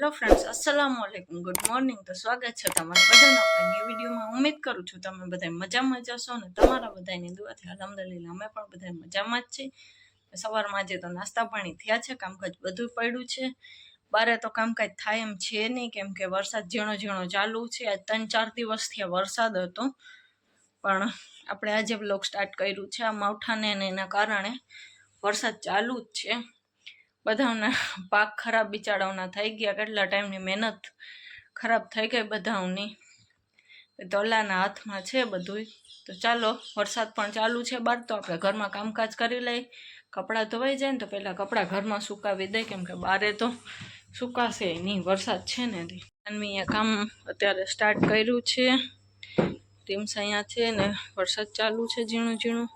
Hello friends અસલામ વાલેકુમ good morning તો સ્વાગત છે તમારા બધાનો આપણા વિડીયોમાં ઉમેદ કરું છું તમે બધા મજામાં જશો ને તમારા બધાની દુઆથી અલહમદુલિલ્લાહ, અમે પણ બધા મજામાં જ છીએ. સવારમાં આજે તો નાસ્તા પાણી થયા છે, કામકાજ બધું પડ્યું છે. બારે તો કામકાજ થાય એમ છે નહીં, કેમ કે વરસાદ ઝીણો ઝીણો ચાલુ છે. આજ ત્રણ ચાર દિવસથી આ વરસાદ હતો. પણ આપણે આજે બ્લોગ સ્ટાર્ટ કર્યું છે. આ માવઠાને એના કારણે વરસાદ ચાલુ જ છે. બધાના પાક ખરાબ બિચારાઓના થઈ ગયા, કેટલા ટાઈમની મહેનત ખરાબ થઈ ગઈ બધાઓની. તો હાથમાં છે બધું તો ચાલો, વરસાદ પણ ચાલુ છે બહાર તો આપણે ઘરમાં કામકાજ કરી લઈ કપડાં ધોવાઈ જાય ને તો પહેલાં કપડાં ઘરમાં સુકાવી દે, કેમ કે બારે તો સુકાશે નહીં, વરસાદ છે ને અહીંયા કામ અત્યારે સ્ટાર્ટ કર્યું છે. ટીમ્સ અહીંયા છે ને વરસાદ ચાલુ છે ઝીણું ઝીણું.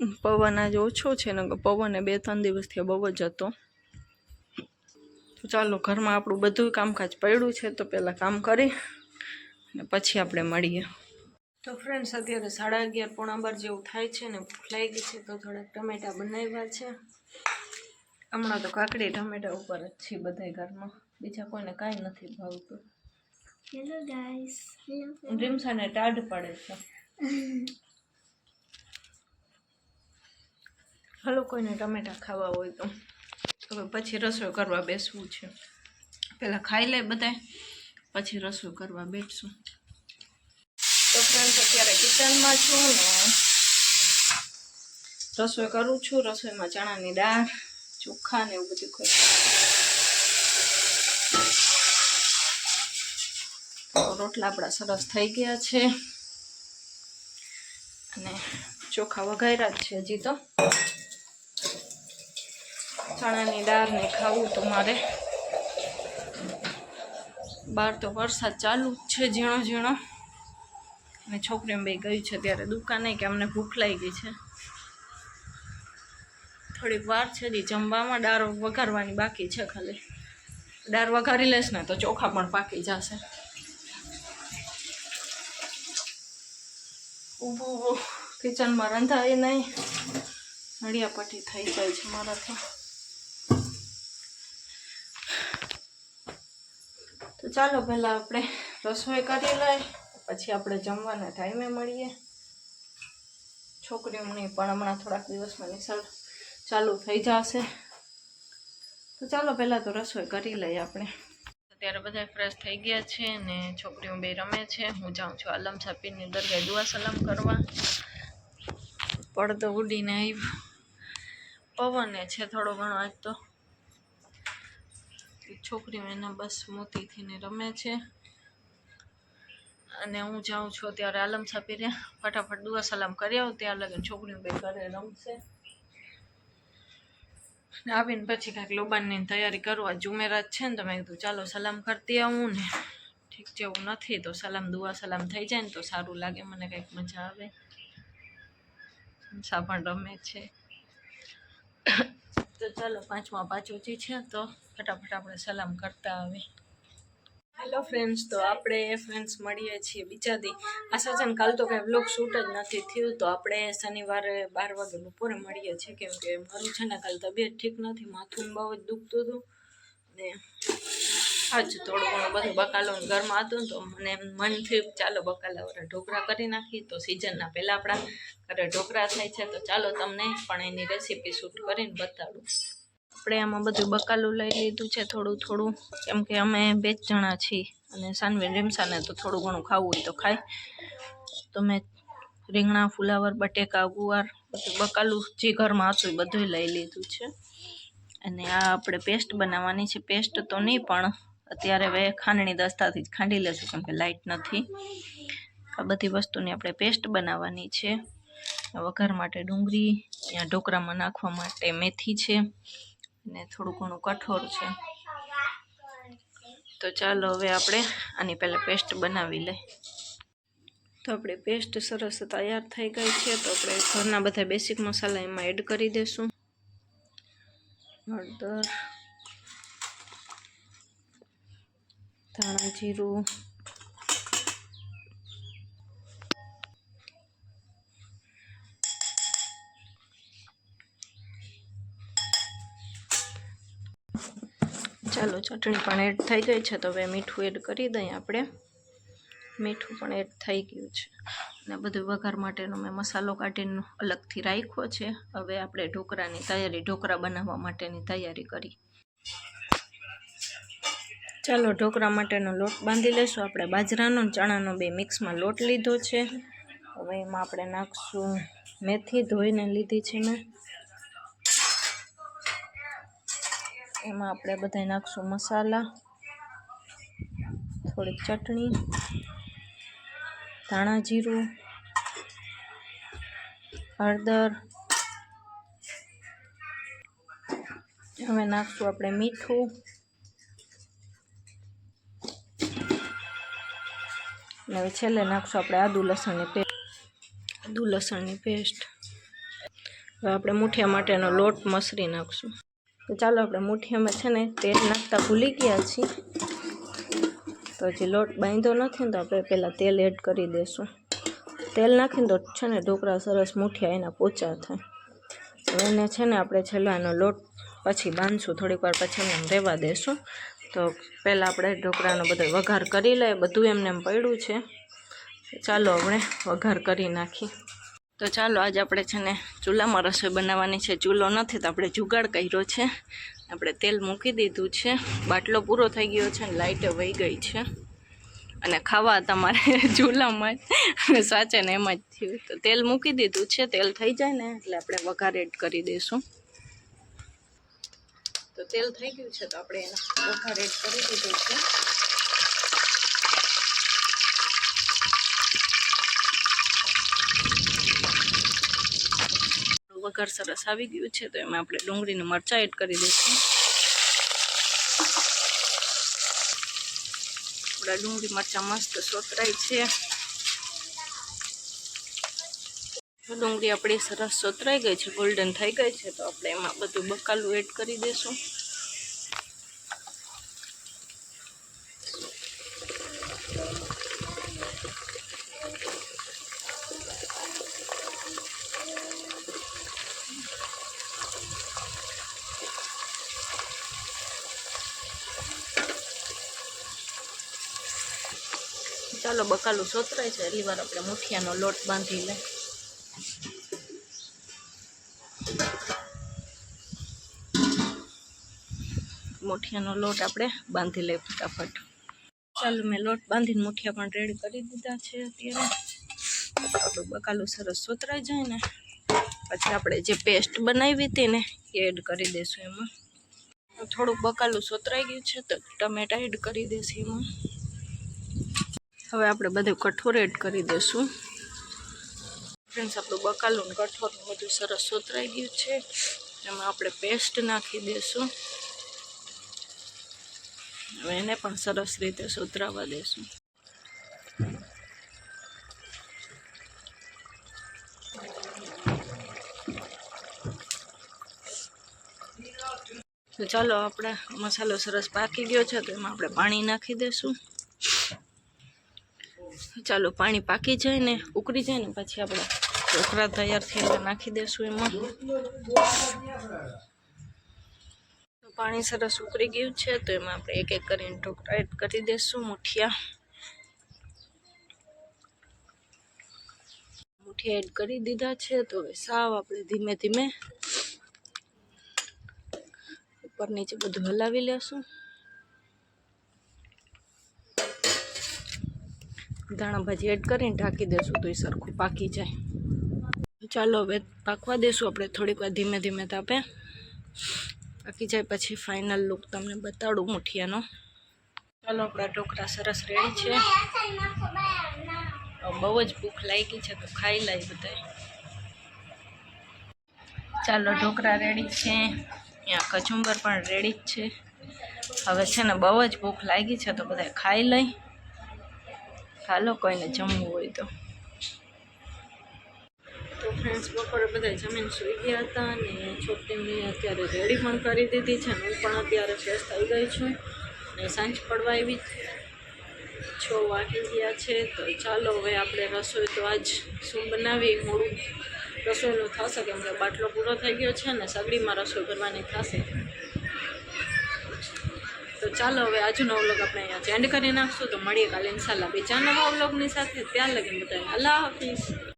પવન આજે ઓછો છે ને પવન એ બે ત્રણ દિવસથી બહુ જ હતો. તો ચાલો ઘરમાં આપણું બધું કામકાજ પડ્યું છે તો પહેલાં કામ કરી અને પછી આપણે મળીએ. તો ફ્રેન્ડ્સ અત્યારે સાડા અગિયાર પોણા બાર જેવું થાય છે ને ભૂખ લાગી છે તો થોડાક ટમેટા બનાવ્યા છે. હમણાં તો કાકડી ટમેટા ઉપર જ છે બધા ઘરમાં. બીજા કોઈને કાંઈ નથી ભાવતું. હેલો ગાઈસ ડ્રીમ્સાને ટાઢ પડે છે. હાલો કોઈને ટમેટા ખાવા હોય તો. હવે પછી રસોઈ કરવા બેસવું છે. પહેલાં ખાઈ લે બધાય, પછી રસોઈ કરવા બેસશું તો ફ્રેન્ડ અત્યારે કિચનમાં છું ને રસોઈ કરું છું. રસોઈમાં ચણાની દાળ, ચોખા ને એવું બધું તો રોટલા આપણા સરસ થઈ ગયા છે. અને ચોખા વઘાર્યા જ છે હજી તો. ચણાની દાળને ખાવું તો મારે. બહાર તો વરસાદ ચાલુ જ છે ઝીણો ઝીણો. અને એમ બે ગઈ છે ત્યારે દુકાને કે અમને ભૂખ લાગી છે. થોડીક વાર છે જી જમવામાં, દાળ વઘારવાની બાકી છે ખાલી. દાળ વઘારી લેશ ને તો ચોખા પણ પાકી જશે. ઊભું ઊભું કિચનમાં રંધાય નહીં. નડિયાપટ્ટી થઈ જાય છે મારાથી ચાલો પહેલાં આપણે રસોઈ કરી લઈએ, પછી આપણે જમવાના ટાઈમે મળીએ. છોકરીઓની પણ હમણાં થોડાક દિવસમાં નિશાળ ચાલુ થઈ જશે. તો ચાલો પહેલાં તો રસોઈ કરી લઈએ આપણે. અત્યારે બધા ફ્રેશ થઈ ગયા છે ને છોકરીઓ બે રમે છે. હું જાઉં છું આલમ સાપીની દરગાહ દુઆ સલામ કરવા. પડદો ઉડીને આવ્યો પવને છે થોડો ઘણો આજ તો. છોકરીઓ એના બસ મોતીથીને રમે છે. અને હું જાઉં છું ત્યારે આલમ પહેર્યા ફટાફટ દુઆ સલામ કરી આવું. ત્યાં લગન છોકરીઓ બે ઘરે રમશે. આવીને પછી કાંઈક લોબાનની તૈયારી કરવા જુમેરાત છે ને તો મેં કીધું, ચાલો સલામ કરતી આવું ને. ઠીક જેવું નથી તો સલામ, દુઆ સલામ થઈ જાય ને તો સારું લાગે, મને કંઈક મજા આવે. હંસા પણ રમે છે. ચાલો, પાંચમા પાંચ છે, તો ફટાફટ આપણે સલામ કરતા આવે હેલો ફ્રેન્ડ્સ તો આપણે ફ્રેન્ડ્સ મળીએ છીએ બીજા દી છે ને કાલ તો કાંઈ બ્લોગ શૂટ જ નથી થયું, તો આપણે શનિવારે બાર વાગે બપોરે મળીએ છીએ, કેમ કે મારું છે ને કાલ તબિયત ઠીક નથી, માથું બહુ જ દુખતું હતું. ને આજ થોડું ઘણું બધું બકાલો ઘરમાં હતું તો મને મનથી ચાલો બકાલા વરે ઢોકળા કરી નાખી તો સિઝનના પહેલાં આપણા ઘરે ઢોકળા થાય છે, તો ચાલો તમને પણ એની રેસીપી શૂટ કરીને બતાડું. આપણે આમાં બધું બકાલું લઈ લીધું છે, થોડું થોડું. કેમ કે અમે બે જ જણા છીએ અને સાનવી રીમસાને તો થોડું ઘણું ખાવું હોય તો ખાય. તો મેં રીંગણા, ફુલાવર, બટેકા, ગુવાર, બધું બકાલું જે ઘરમાં હતું એ બધું લઈ લીધું છે. અને આ આપણે પેસ્ટ બનાવવાની છે. પેસ્ટ તો નહીં, પણ અત્યારે હવે ખાંડણી દસ્તાથી જ ખાંડી લેશું, કેમ કે લાઇટ નથી. આ બધી વસ્તુની આપણે પેસ્ટ બનાવવાની છે. વઘાર માટે ડુંગળી ત્યાં ઢોકરામાં નાખવા માટે મેથી છે. ને થોડું ઘણું કઠોળ છે. તો ચાલો હવે આપણે આની પહેલાં પેસ્ટ બનાવી લઈ તો આપણે પેસ્ટ સરસ તૈયાર થઈ ગઈ છે, તો આપણે ઘરના બધા બેસિક મસાલા એમાં એડ કરી દઈશું હળદર, ધાણા જીરું ચાલો, ચટણી પણ એડ થઈ ગઈ છે, તો હવે મીઠું એડ કરી દઈએ આપણે. મીઠું પણ એડ થઈ ગયું છે. અને બધું વઘાર માટેનો મેં મસાલો કાઢીને અલગથી રાખ્યો છે. હવે આપણે ઢોકળાની તૈયારી, ઢોકળા બનાવવા માટેની તૈયારી કરી. ચાલો, ઢોકળા માટેનો લોટ બાંધી લઈશું. આપણે બાજરાનો ચણાનો બે મિક્સમાં લોટ લીધો છે. હવે એમાં આપણે નાખશું મેથી ધોઈને લીધી છે મેં. એમાં આપણે બધા નાખશું મસાલા, થોડીક ચટણી, ધાણા જીરું, હળદર. હવે નાખશું આપણે મીઠું. અને હવે છેલ્લે નાખશું આપણે આદુ લસણની પેસ્ટ. આદુ લસણની પેસ્ટ. હવે આપણે મુઠિયા માટેનો લોટ મસરી નાખશું. તો ચાલો આપણે મુઠિયામાં છે ને તેલ નાખતા ભૂલી ગયા છીએ. તો હજી લોટ બાંધ્યો નથી ને તો આપણે પહેલાં તેલ એડ કરી દઈશું તેલ નાખીને તો છે ને ઢોકળા સરસ મુઠિયા એના પોચા થાય. એને છે ને આપણે છેલ્લા એનો લોટ પછી બાંધશું. થોડીક વાર પછી એમને એમ રહેવા દેશું. તો પહેલાં આપણે ઢોકળાનો બધો વઘાર કરી લઈએ. બધું એમને એમ પડ્યું છે. ચાલો આપણે વઘાર કરી નાખી તો ચાલો, આજે આપણે છે ને ચૂલામાં રસોઈ બનાવવાની છે. ચૂલો નથી તો આપણે જુગાડ કર્યો છે. આપણે તેલ મૂકી દીધું છે. બાટલો પૂરો થઈ ગયો છે અને લાઇટ વહી ગઈ છે. અને ખાવા તમારે ચૂલામાં સાચે ને એમ જ થયું. તો તેલ મૂકી દીધું છે. તેલ થઈ જાય ને એટલે આપણે વઘાર એડ કરી દઈશું. તો તેલ થઈ ગયું છે તો આપણે એનો વઘાર એડ કરી દીધું છે. વઘાર સરસ આવી ગયું છે, તો એમાં આપણે ડુંગળીને મરચાં એડ કરી દઈશું. આપણા ડુંગળી મરચાં મસ્ત સોતરાય છે. ડુંગળી આપણી સરસ સોતરાઈ ગઈ છે ગોલ્ડન થઈ ગઈ છે, તો આપણે એમાં બધું બકાલું એડ કરી દઈશું. ચાલો બકાલું સોતરાય છે, એટલી વાર આપણે મુઠિયાનો લોટ બાંધી લે મુઠિયાનો લોટ આપણે બાંધી લઈએ ફટાફટ. ચાલો, મેં લોટ બાંધીને મુઠિયા પણ રેડી કરી દીધા છે અત્યારે. આપણું બકાલું સરસ સોતરાઈ જાય ને. પછી આપણે જે પેસ્ટ બનાવી હતી ને, એ એડ કરી દઈશું એમાં. થોડુંક બકાલું સોતરાઈ ગયું છે, તો ટમેટા એડ કરી દઈશું એમાં. હવે આપણે બધું કઠોર એડ કરી દઈશું. ફ્રેન્ડ્સ આપણું બકાલું ને કઠોર બધું સરસ સોતરાઈ ગયું છે. એમાં આપણે પેસ્ટ નાખી દઈશું. હવે એને પણ સરસ રીતે સોતરાવા દઈશું. તો ચાલો આપણે મસાલો સરસ પાકી ગયો છે, તો એમાં આપણે પાણી નાખી દઈશું. ચાલો પાણી પાકી જાય ને ઉકળી જાય ને પછી આપણે ઢોકળા તૈયાર થયેલા નાખી દઈશું એમાં. પાણી સરસ ઉકળી ગયું છે, તો એમાં આપણે એક એક કરીને ઢોકળા એડ કરી દઈશું મુઠિયા. મુઠિયા એડ કરી દીધા છે, તો હવે સાવ આપણે ધીમે ધીમે ઉપર નીચે બધું હલાવી લેશું. ધાણા ભાજી એડ કરીને ઢાંકી દેશું તો એ સરખું પાકી જાય. ચાલો હવે પાકવા દેશું. આપણે થોડીક વાર ધીમે ધીમે તાપે. પાકી જાય પછી ફાઇનલ લુક તમને બતાડું મુઠિયાનો. ચાલો, આપણા ઢોકળા સરસ રેડી છે. બહુ જ ભૂખ લાગી છે તો ખાઈ લઈ બધા ચાલો ઢોકળા રેડી છે. અહીંયા કચુંબર પણ રેડી જ છે. હવે છે ને બહુ જ ભૂખ લાગી છે તો બધા ખાઈ લઈ. હાલો કોઈને જમવું હોય તો. તો ફ્રેન્ડ્સ બપોરે બધા જમીન સૂઈ ગયા હતા અને છોકરીને અત્યારે રેડી પણ કરી દીધી છે હું પણ અત્યારે ફ્રેશ થઈ ગઈ છું. અને સાંજ પડવા આવી છ વાગી ગયા છે. તો ચાલો, હવે આપણે રસોઈ તો આજ શું બનાવી મોડું રસોઈનું થશે કેમ કે બાટલો પૂરો થઈ ગયો છે ને સગડીમાં રસોઈ કરવાની થશે. ચાલો હવે આજનો વ્લોગ આપણે અહીંયા એન્ડ કરી નાખશું. તો મળીએ કાલે ઇન્શાલ્લાહ બીજા નવા વ્લોગની સાથે. ત્યાં લગીને બધાને. અલ્લાહ હાફિઝ.